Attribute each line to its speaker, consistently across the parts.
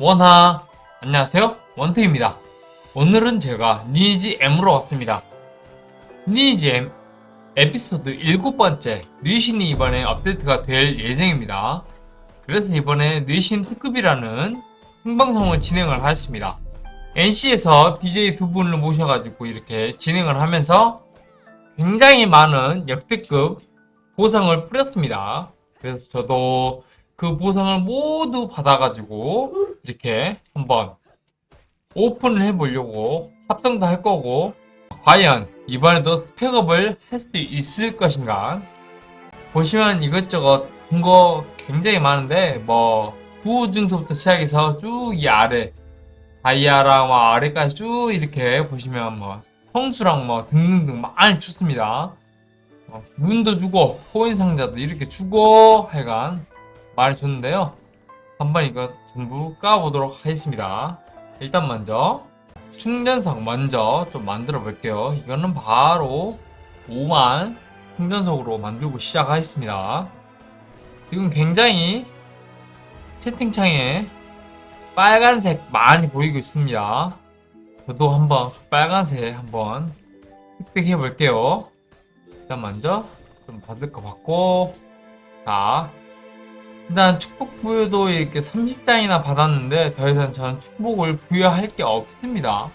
Speaker 1: 원하. 안녕하세요. 원태입니다. 오늘은 제가 리니지 M으로 왔습니다. 리니지 M 에피소드 7번째 뉘신이 이번에 업데이트가 될 예정입니다. 그래서 이번에 뉘신 특급이라는 생방송을 진행을 하였습니다. NC에서 BJ 두 분을 모셔가지고 이렇게 진행을 하면서 굉장히 많은 역대급 보상을 뿌렸습니다. 그래서 저도 그 보상을 모두 받아가지고 이렇게 한번 오픈을 해보려고 합성도 할 거고 과연 이번에도 스펙업을 할 수 있을 것인가? 보시면 이것저것 본 거 굉장히 많은데 뭐 구호 증서부터 시작해서 쭉 이 아래 다이아랑 막 아래까지 쭉 이렇게 보시면 뭐 성수랑 뭐 등등등 많이 줬습니다. 어, 문도 주고 코인 상자도 이렇게 주고 하여간 많이 줬는데요. 한번 이거 전부 까보도록 하겠습니다. 일단 먼저 충전석 먼저 좀 만들어 볼게요. 이거는 바로 5만 충전석으로 만들고 시작하겠습니다. 지금 굉장히 채팅창에 빨간색 많이 보이고 있습니다. 저도 한번 빨간색 한번 획득해 볼게요. 일단 먼저 좀 받을 거 받고 자 일단 축복 부여도 이렇게 30장이나 받았는데 더 이상 저는 축복을 부여할 게 없습니다.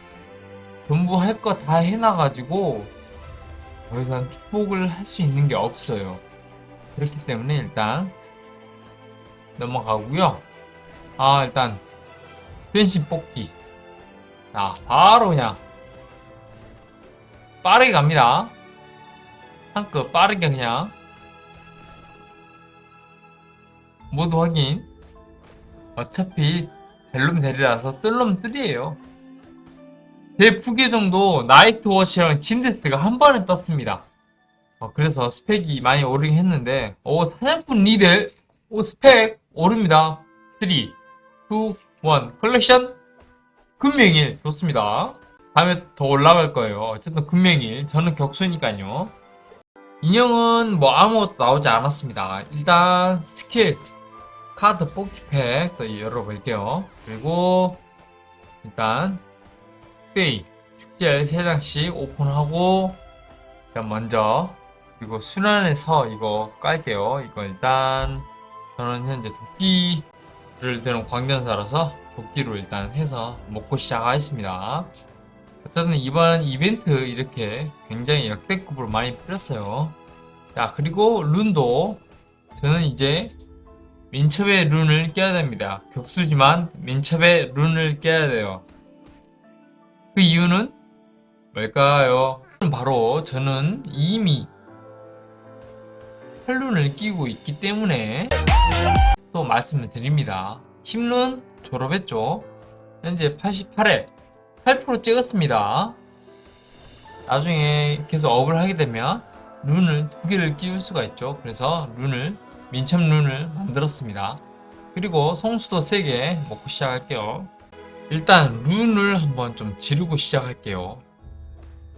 Speaker 1: 전부 할 거 다 해놔가지고 더 이상 축복을 할 수 있는 게 없어요. 그렇기 때문에 일단 넘어가고요. 아 일단 변신 뽑기 자 바로 그냥 빠르게 갑니다. 한껏 빠르게 그냥 모두 확인. 어차피 벨룸 대리라서 뜰놈 뜰이에요. 제 부계정도 나이트워시랑 진데스가 한 번에 떴습니다. 어, 그래서 스펙이 많이 오르긴 했는데, 오, 사냥꾼 리드, 오, 스펙 오릅니다. 3, 2, 1, 컬렉션, 금명일, 좋습니다. 다음에 더 올라갈 거예요. 어쨌든 금명일, 저는 격수니까요. 인형은 뭐 아무것도 나오지 않았습니다. 일단 스킬, 카드 뽑기팩 또 열어볼게요. 그리고 일단 데이 축제 3장씩 오픈하고 일단 먼저 그리고 순환해서 이거 깔게요. 이거 일단 저는 현재 도끼를 드는 광전사라서 도끼로 일단 해서 먹고 시작하겠습니다. 어쨌든 이번 이벤트 이렇게 굉장히 역대급으로 많이 뿌렸어요. 자 그리고 룬도 저는 이제 민첩의 룬을 깨야 됩니다. 격수지만 민첩의 룬을 깨야 돼요. 그 이유는 뭘까요? 바로 저는 이미 8룬을 끼고 있기 때문에 또 말씀을 드립니다. 힘룬 졸업했죠. 현재 88회 8% 찍었습니다. 나중에 계속 업을 하게 되면 룬을 두 개를 끼울 수가 있죠. 그래서 룬을 민첩 룬을 만들었습니다. 그리고 송수도 3개 먹고 시작할게요. 일단 룬을 한번 좀 지르고 시작할게요.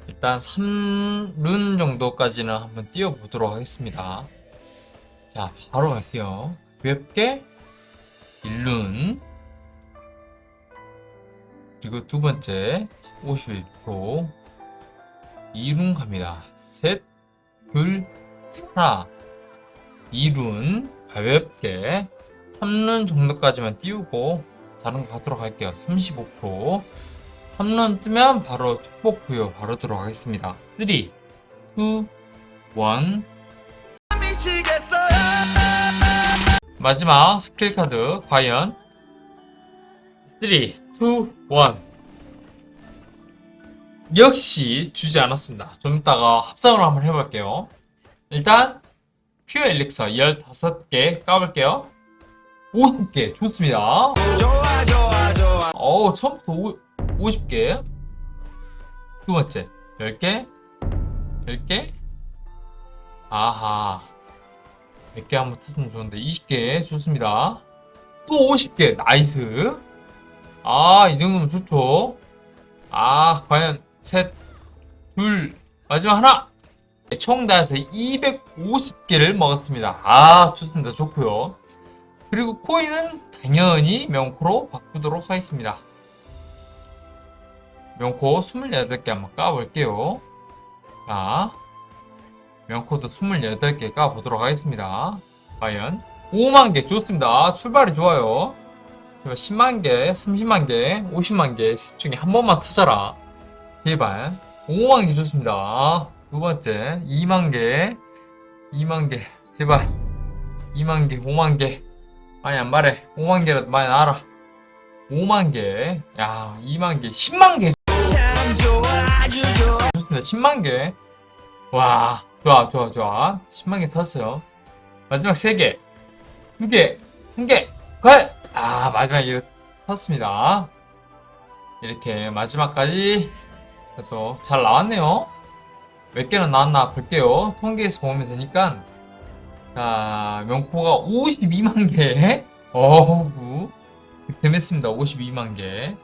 Speaker 1: 일단 3룬 정도까지는 한번 띄워보도록 하겠습니다. 자, 바로 갈게요. 가볍게 1룬 그리고 두 번째 51% 2룬 갑니다. 셋, 둘, 하나 2룬 가볍게 3룬 정도까지만 띄우고 다른 거 가도록 할게요. 35% 3룬 뜨면 바로 축복 부여 바로 들어가겠습니다. 3 2 1 마지막 스킬 카드 과연? 3 2 1 역시 주지 않았습니다. 좀 이따가 합성을 한번 해볼게요. 일단 퓨어 엘릭서 15개 까볼게요. 50개 좋습니다.
Speaker 2: 좋아 좋아 좋아.
Speaker 1: 어우 처음부터 오, 50개. 두 번째. 10개. 10개. 아하. 100개 한번 터주면 좋은데 20개. 좋습니다. 또 50개. 나이스. 아 이 정도면 좋죠. 아 과연 셋 둘 마지막 하나 총다 해서 250개를 먹었습니다. 아, 좋습니다. 좋고요 그리고 코인은 당연히 명코로 바꾸도록 하겠습니다. 명코 28개 한번 까볼게요. 자, 명코도 28개 까보도록 하겠습니다. 과연 5만 개 좋습니다. 출발이 좋아요. 제발 10만 개, 30만 개, 50만 개 중에 한 번만 터져라. 제발 5만 개 좋습니다. 두 번째 2만 개, 2만 개 제발 2만 개, 5만 개 많이 안 말해. 5만 개라도 많이 나와라. 5만 개, 야 2만 개, 10만 개 좋습니다. 10만 개. 와, 좋아, 좋아, 좋아. 10만 개 탔어요. 마지막 3개. 2개. 1개. 과연! 아, 마지막 이렇게 탔습니다. 이렇게 마지막까지 또 잘 나왔네요. 몇 개나 나왔나 볼게요. 통계에서 보면 되니까. 자, 명코가 52만 개. 어우, 득템했습니다. 52만 개.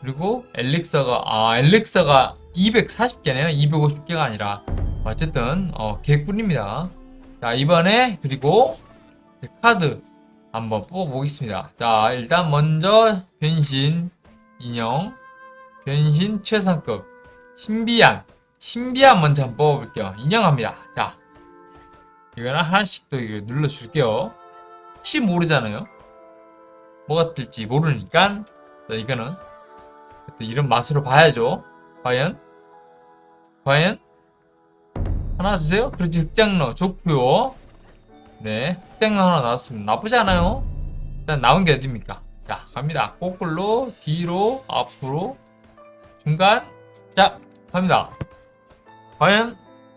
Speaker 1: 그리고 엘릭서가 아 엘릭서가 240개네요 250개가 아니라 어쨌든 어 개꿀입니다 자 이번에 그리고 카드 한번 뽑아보겠습니다 자 일단 먼저 변신 인형 변신 최상급 신비한 신비한 먼저 한번 뽑아볼게요 인형 합니다 자 이거는 하나씩 또 눌러줄게요 혹시 모르잖아요 뭐가 뜰지 모르니까 자 이거는 이런 맛으로 봐야죠. 과연? 과연? 하나 주세요. 그렇지, 흑장로. 좋고요 네, 흑장로 하나 나왔습니다. 나쁘지 않아요. 일단 나온 게 어딥니까? 자, 갑니다. 거꾸로, 뒤로, 앞으로, 중간, 자, 갑니다. 과연?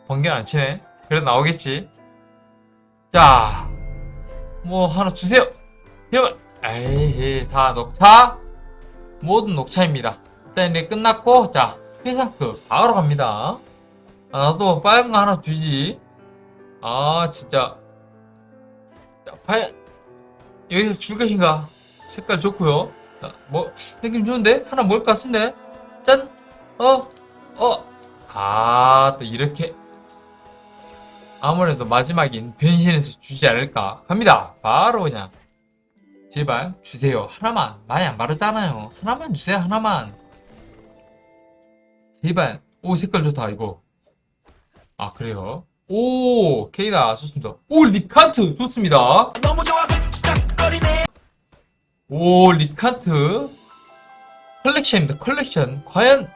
Speaker 1: 번개는 안 치네. 그래도 나오겠지. 자, 뭐, 하나 주세요. 제발. 에이, 다 녹차. 모든 녹차입니다. 일단 이제 끝났고, 자, 최상급 바로 갑니다. 아, 나도 빨간 거 하나 주지. 아, 진짜. 자, 과연, 여기서 줄 것인가? 색깔 좋고요 자, 뭐, 느낌 좋은데? 하나 뭘것 같은데? 짠! 어? 어? 아, 또 이렇게. 아무래도 마지막인 변신해서 주지 않을까. 갑니다. 바로 그냥. 제발 주세요. 하나만. 많이 안 바르잖아요. 하나만 주세요. 하나만. 제발. 오 색깔 좋다 이거. 아 그래요? 오 케이다 좋습니다. 오 리칸트 좋습니다. 오 리칸트 컬렉션입니다. 컬렉션 과연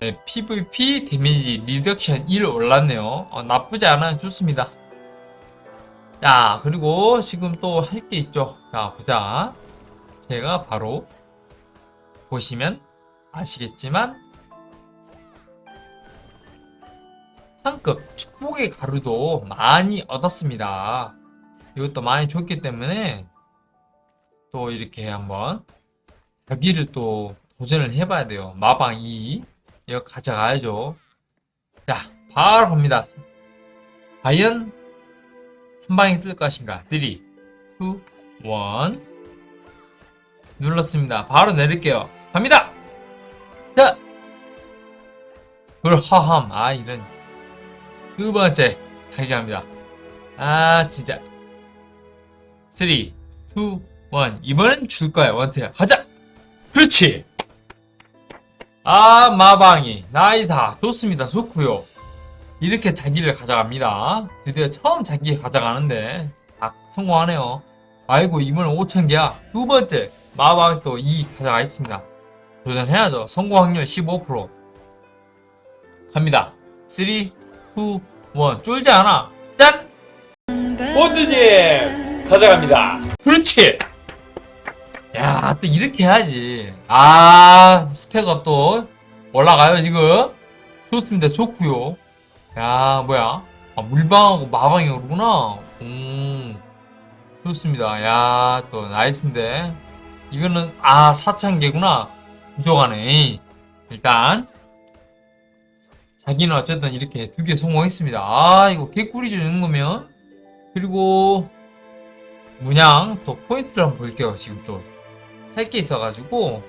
Speaker 1: 네, PVP 데미지 리덕션 1 올랐네요. 어, 나쁘지 않아요. 좋습니다. 자 그리고 지금 또 할 게 있죠. 자 보자. 제가 바로 보시면 아시겠지만 상급 축복의 가루도 많이 얻었습니다. 이것도 많이 줬기 때문에 또 이렇게 한번 여기를 또 도전을 해봐야 돼요. 마방 2 이거 가져가야죠. 자 바로 갑니다. 과연 한 방에 뜰 것인가? 3, 2, 1 눌렀습니다. 바로 내릴게요. 갑니다. 자, 불화함. 아 이런 두 번째 가게합니다. 아 진짜 3, 2, 1 이번엔 줄 거야 원태야 가자. 그렇지. 아 마방이 나이사 좋습니다 좋고요. 이렇게 자기를 가져갑니다. 드디어 처음 자기 가져가는데 딱 성공하네요. 아이고 이번엔 5천개야. 두 번째 마방 또 2 가져가 있습니다. 도전해야죠. 성공 확률 15% 갑니다. 3, 2, 1 쫄지 않아. 짠! 모드님 가져갑니다. 그렇지. 야, 또 이렇게 해야지. 아, 스펙업 또 올라가요 지금. 좋습니다. 좋고요. 야, 뭐야? 아, 물방하고 마방이 오르구나. 음, 좋습니다. 야, 또 나이스인데. 이거는 아 4,000개구나. 부족하네. 일단 자기는 어쨌든 이렇게 두 개 성공했습니다. 아, 이거 개꿀이죠, 이런 거면. 그리고, 문양, 또 포인트를 한번 볼게요, 지금 또. 할 게 있어가지고,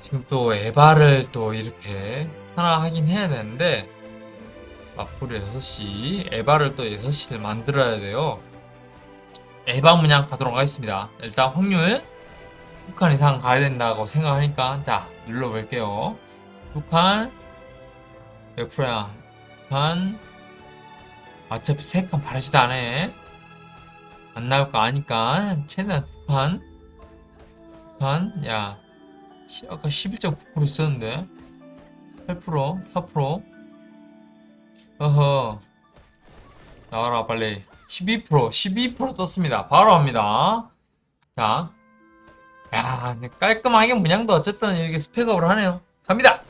Speaker 1: 지금 또 에바를 또 이렇게 하나 하긴 해야 되는데, 마포리 6시, 에바를 또 6시를 만들어야 돼요. 에바 문양 가도록 하겠습니다. 일단 확률 두칸 이상 가야 된다고 생각하니까 자 눌러볼게요. 두 칸, 몇 프로야? 두 칸, 어차피 세칸 바르지도 않아. 안 나올 거 아니까 최대한 두 칸, 두 칸, 야, 시- 아까 11.9% 있었는데 8%, 4%, 어허, 나와라 빨리. 12%, 12% 떴습니다. 바로 합니다. 자, 야, 깔끔하게 문양도 어쨌든 이렇게 스펙업을 하네요. 갑니다.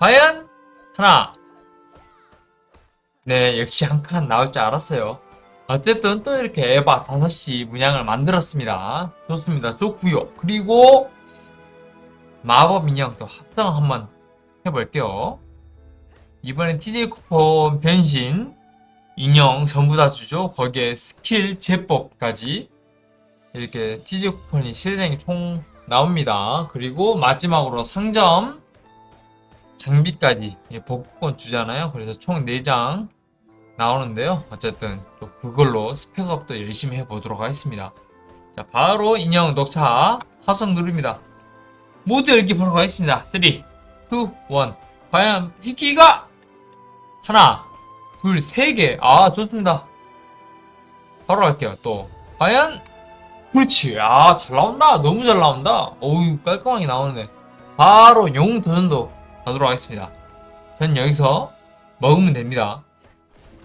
Speaker 1: 과연 하나. 네, 역시 한 칸 나올 줄 알았어요. 어쨌든 또 이렇게 에바 5시 문양을 만들었습니다. 좋습니다. 좋고요. 그리고 마법 인형도 합성 한번 해볼게요. 이번엔 TJ 쿠폰 변신 인형 전부 다 주죠. 거기에 스킬 제법까지 이렇게 TJ 쿠폰이 시장이 총 나옵니다. 그리고 마지막으로 상점 장비까지 예, 복구권 주잖아요. 그래서 총 4장 나오는데요. 어쨌든 또 그걸로 스펙업도 열심히 해보도록 하겠습니다. 자, 바로 인형 녹차 합성 누릅니다. 모두 열기 바로 가겠습니다. 3, 2, 1. 과연 희기가 하나, 둘, 세 개. 아, 좋습니다. 바로 갈게요. 또 과연 그렇지. 아, 잘 나온다. 너무 잘 나온다. 어우, 깔끔하게 나오네. 바로 영웅 도전도 가도록 하겠습니다. 전 여기서 먹으면 됩니다.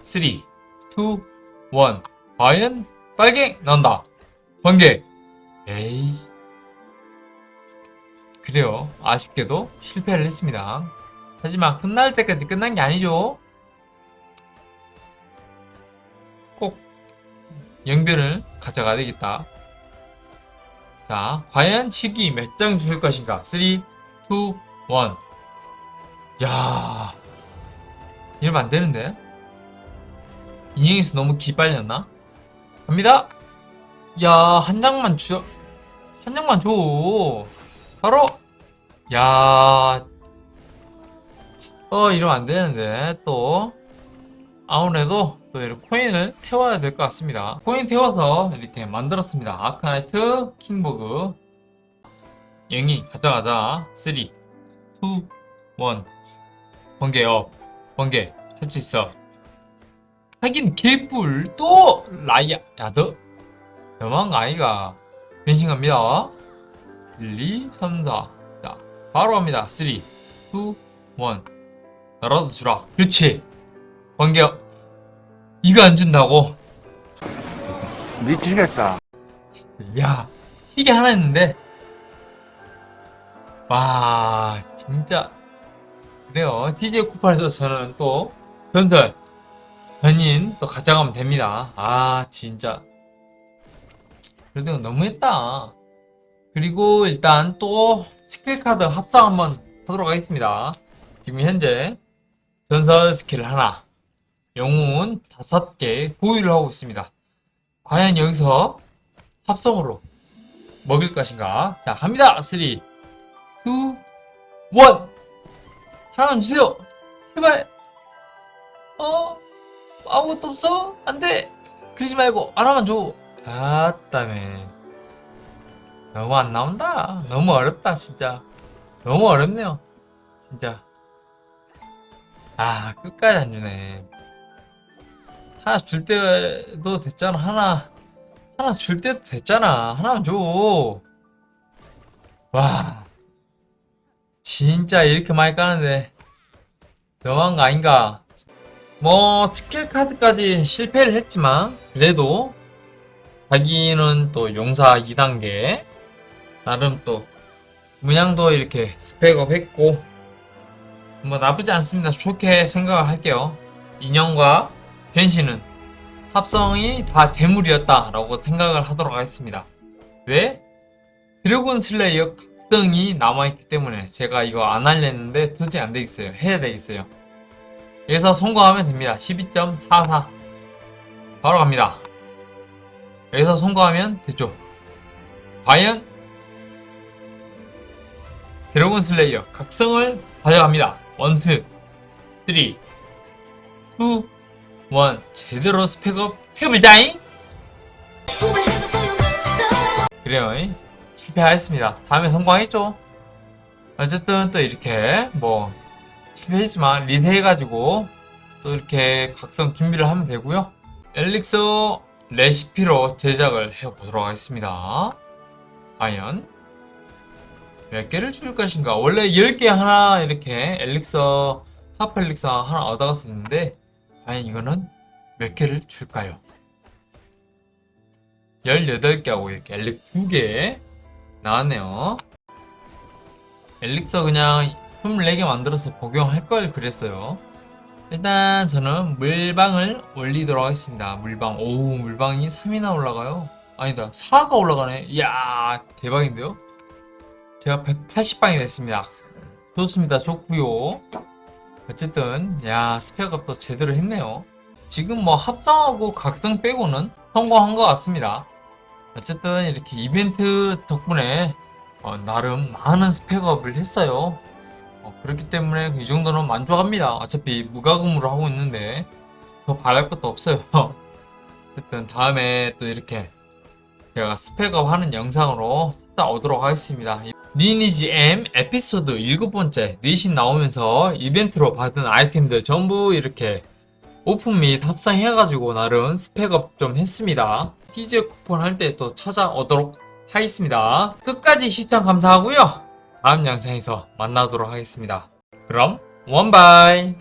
Speaker 1: 3, 2, 1. 과연 빨갱 나온다. 번개. 에이. 그래요. 아쉽게도 실패를 했습니다. 하지만 끝날 때까지 끝난 게 아니죠. 꼭 영별을 가져가야 되겠다. 자, 과연 시기 몇 장 주실 것인가? 3, 2, 1. 야 이러면 안 되는데? 인형에서 너무 기빨렸나? 갑니다! 야, 한 장만 줘. 한 장만 줘. 바로! 야 어, 이러면 안 되는데, 또. 아무래도 또 이렇게 코인을 태워야 될 것 같습니다. 코인 태워서 이렇게 만들었습니다. 아크나이트, 킹버그. 영이 가져가자. 3, 2, 1. 번개 업. 번개. 할 수 있어. 하긴 개뿔 또 라이야. 야, 너. 너무한 거 아이가. 변신 갑니다. 1, 2, 3, 4. 자, 바로 갑니다. 3, 2, 1. 너라도 주라. 그렇지. 번개 업. 이거 안 준다고?
Speaker 3: 미치겠다.
Speaker 1: 야, 이게 하나 있는데. 와, 진짜. 그래요. TJ 쿠파에서 저는 또 전설, 변인 또 가져가면 됩니다. 아, 진짜. 그래도 너무했다. 그리고 일단 또 스킬 카드 합성 한번 하도록 하겠습니다. 지금 현재 전설 스킬 하나, 영웅은 다섯 개 보유를 하고 있습니다. 과연 여기서 합성으로 먹을 것인가? 자, 갑니다. 3, 2, 1. 하나만 주세요. 제발. 어? 아무것도 없어? 안 돼. 그러지 말고 하나만 줘. 아따매. 너무 안 나온다. 너무 어렵다, 진짜. 너무 어렵네요. 진짜. 아, 끝까지 안 주네. 하나 줄 때도 됐잖아. 하나. 하나 줄 때도 됐잖아. 하나만 줘. 와. 진짜 이렇게 많이 까는데 너무한 거 아닌가? 뭐 스킬 카드까지 실패를 했지만 그래도 자기는 또 용사 2단계 나름 또 문양도 이렇게 스펙업 했고 뭐 나쁘지 않습니다. 좋게 생각을 할게요. 인형과 변신은 합성이 다 재물이었다 라고 생각을 하도록 하겠습니다. 왜? 드래곤 슬레이어 각성이 남아있기 때문에 제가 이거 안 하려는데 도저히 안 되겠어요. 해야 되겠어요. 여기서 성공하면 됩니다. 12.44 바로 갑니다. 여기서 성공하면 됐죠. 과연 드래곤 슬레이어 각성을 가져갑니다. 원투, 쓰리, 투, 원 제대로 스펙업 해볼자잉!
Speaker 2: 왜
Speaker 1: 그래요. 이. 실패하였습니다. 다음에 성공했죠? 어쨌든 또 이렇게 뭐 실패했지만 리세해가지고 또 이렇게 각성 준비를 하면 되고요. 엘릭서 레시피로 제작을 해보도록 하겠습니다. 과연 몇 개를 줄 것인가? 원래 10개 하나 이렇게 엘릭서 하프 엘릭서 하나 얻어갔었는데 과연 이거는 몇 개를 줄까요? 18개하고 이렇게 엘릭 2개 나왔네요. 엘릭서 그냥 24개 만들어서 복용할 걸 그랬어요. 일단 저는 물방을 올리도록 하겠습니다. 물방. 오, 물방이 3이나 올라가요. 아니다, 4가 올라가네. 이야, 대박인데요? 제가 180방이 됐습니다. 좋습니다. 좋고요 어쨌든, 야, 스펙업도 제대로 했네요. 지금 뭐 합성하고 각성 빼고는 성공한 것 같습니다. 어쨌든 이렇게 이벤트 덕분에 어, 나름 많은 스펙업을 했어요. 어, 그렇기 때문에 이 정도는 만족합니다. 어차피 무과금으로 하고 있는데 더 바랄 것도 없어요. 어쨌든 다음에 또 이렇게 제가 스펙업 하는 영상으로 따오도록 하겠습니다. 리니지 M 에피소드 7번째 닛이 나오면서 이벤트로 받은 아이템들 전부 이렇게 오픈 및 합성해가지고 나름 스펙업 좀 했습니다. TJ 쿠폰 할 때 또 찾아오도록 하겠습니다. 끝까지 시청 감사하고요. 다음 영상에서 만나도록 하겠습니다. 그럼 원바이